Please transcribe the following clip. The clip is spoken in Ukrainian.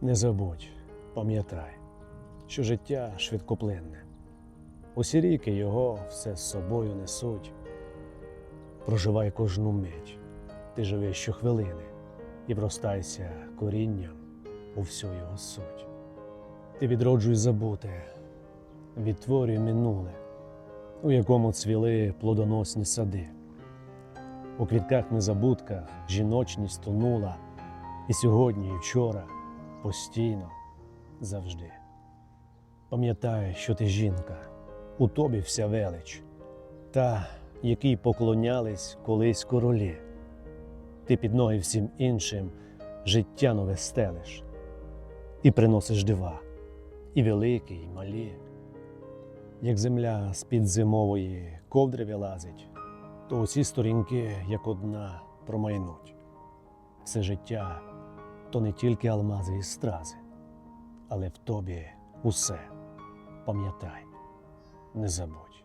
Не забудь, пам'ятай, що життя швидкоплинне. Усі ріки його все з собою несуть. Проживай кожну мить, ти живи щохвилини і вростайся корінням у всю його суть. Ти відроджуй забуте, відтворюй минуле, у якому цвіли плодоносні сади. У квітках незабудках жіночність тонула, і сьогодні, і вчора, постійно, завжди. Пам'ятай, що ти жінка, у тобі вся велич, та, якій поклонялись колись королі. Ти під ноги всім іншим життя нове стелиш, і приносиш дива, і великі, і малі. Як земля з-під зимової ковдри вилазить, то усі сторінки, як одна, промайнуть. Все життя то не тільки алмази і стрази, але в тобі усе. Пам'ятай, не забудь.